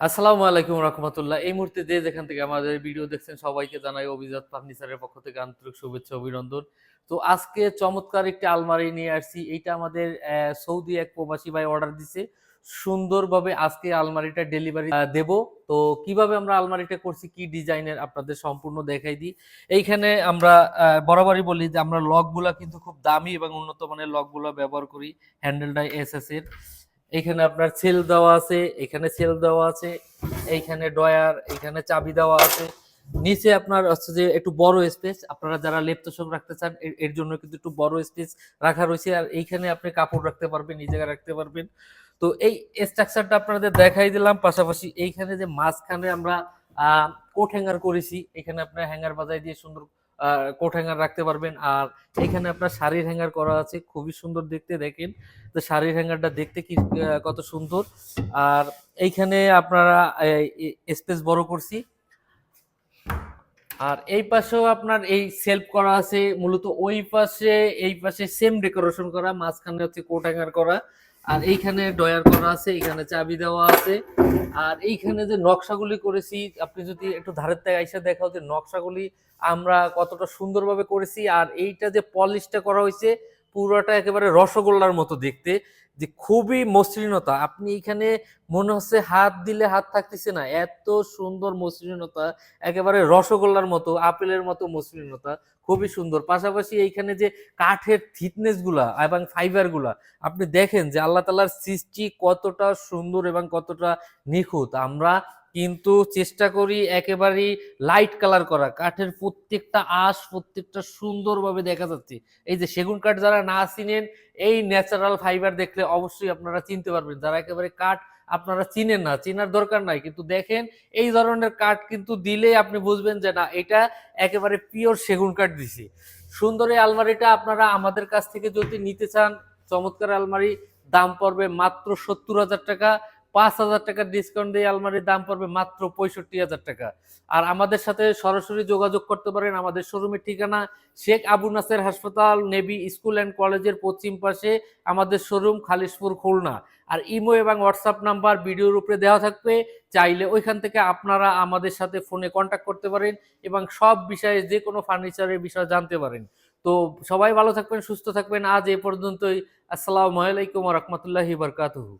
আসসালামু আলাইকুম রহমতুল্লাহ। এই মুহূর্তে যে যেখান থেকে আমাদের ভিডিও দেখছেন, সবাইকে জানাই অভিজাত ফার্নিচারের পক্ষ থেকে আন্তরিক শুভেচ্ছা, অভিনন্দন। তো আজকে চমৎকার একটি আলমারি নিয়ে আসছি। এইটা আমাদের সৌদি এক প্রবাসী ভাই অর্ডার দিছে। সুন্দরভাবে আজকে আলমারিটা ডেলিভারি দেব। তো কীভাবে আমরা আলমারিটা করছি, কি ডিজাইনের, আপনাদের সম্পূর্ণ দেখাই দিই। এইখানে আমরা বরাবরই বলি যে আমরা লকগুলা কিন্তু খুব দামি এবং উন্নত মানের লকগুলো ব্যবহার করি হ্যান্ডেলটা এস এস এর। এখানে আপনার সেল দেওয়া আছে, এখানে সেল দেওয়া আছে, এইখানে ডয়ার এখানে চাবি দেওয়া আছে। নিচে আপনার হচ্ছে যে একটু বড় স্পেস আপনারা যারা লেপ তোষক রাখতে চান এর- জন্য কিন্তু একটু বড় স্পেস রাখা রয়েছে। আর এইখানে আপনি কাপড় রাখতে পারবেন জায়গায় রাখতে পারবেন। তো এই স্ট্রাকচারটা আপনাদের দেখাই দিলাম। পাশাপাশি এইখানে যে মাঝখানে আমরা কোট হ্যাঙ্গার করেছি, এখানে আপনার হ্যাঙ্গার বাজাই দিয়ে সুন্দর কোট হ্যাঙ্গার রাখতে পারবেন। আর এখানে আপনার শাড়ির হ্যাঙ্গার করা আছে, খুবই সুন্দর দেখতে, দেখেন। তো শাড়ির হ্যাঙ্গারটা দেখতে কি কত সুন্দর। আর এইখানে আপনারা স্পেস বড় করছি। আর এই পাশেও আপনার এই সেলফ করা আছে, মূলত ওই পাশে, এই পাশে সেম ডেকোরেশন করা, মাঝখানে হচ্ছে কোট হ্যাঙ্গার করা। আর এইখানে ডয়ার করা আছে এখানে চাবি দেওয়া আছে। আর এইখানে যে নকশাগুলি করেছি, আপনি যদি একটু ধারের থেকে আইসা দেখাও যে নকশাগুলি আমরা কতটা সুন্দরভাবে করেছি, আর এইটা যে পলিশটা করা হয়েছে পুরোটা একেবারে রসগোল্লার মতো দেখতে, যে খুবই মসৃণতা। আপনি এখানে মনে হচ্ছে হাত দিলে হাত থাকতেছে না, এত সুন্দর মসৃণতা, একেবারে রসগোল্লার মতো, আপেলের মতো মসৃণতা, খুবই সুন্দর। পাশাপাশি এইখানে যে কাঠের থিকনেসগুলা এবং ফাইবারগুলা আপনি দেখেন যে আল্লাহ তালার সৃষ্টি কতটা সুন্দর এবং কতটা নিখুঁত। আমরা কিন্তু চেষ্টা করি একেবারেই লাইট কালার করা। কাঠের প্রত্যেকটা আঁশ, প্রত্যেকটা সুন্দরভাবে দেখা যাচ্ছে। এই যে সেগুন কাঠ যারা না চিনেন, এই ন্যাচারাল ফাইবার দেখলে অবশ্যই আপনারা চিনতে পারবেন। যারা একেবারে কাঠ আপনারা চিনেন না, চিনার দরকার নাই। কিন্তু দেখেন, এই ধরনের কাঠ কিন্তু দিলে আপনি বুঝবেন যে না, এটা একেবারে পিওর সেগুন কাঠ দিছি। সুন্দর এই আলমারিটা আপনারা আমাদের কাছ থেকে যদি নিতে চান, চমৎকার আলমারি, দাম পড়বে মাত্র সত্তর হাজার টাকা। পাঁচ হাজার টাকার ডিসকাউন্ট দিয়ে আলমারির দাম পড়বে মাত্র পঁয়ষট্টি হাজার টাকা। আর আমাদের সাথে সরাসরি যোগাযোগ করতে পারেন আমাদের শোরুমের ঠিকানা শেখ আবু নাসের হাসপাতাল, নেভি স্কুল অ্যান্ড কলেজের পশ্চিম পাশে আমাদের শোরুম খালিশপুর, খুলনা। আর ইমো এবং হোয়াটসঅ্যাপ নাম্বার ভিডিওর উপরে দেওয়া থাকবে। চাইলে ওইখান থেকে আপনারা আমাদের সাথে ফোনে কন্ট্যাক্ট করতে পারেন এবং সব বিষয়ে যে কোনো ফার্নিচারের বিষয়ে জানতে পারেন। তো সবাই ভালো থাকবেন, সুস্থ থাকবেন। আজ এ পর্যন্তই। আসসালামু আলাইকুম রহমতুল্লাহি বরকাতুহু।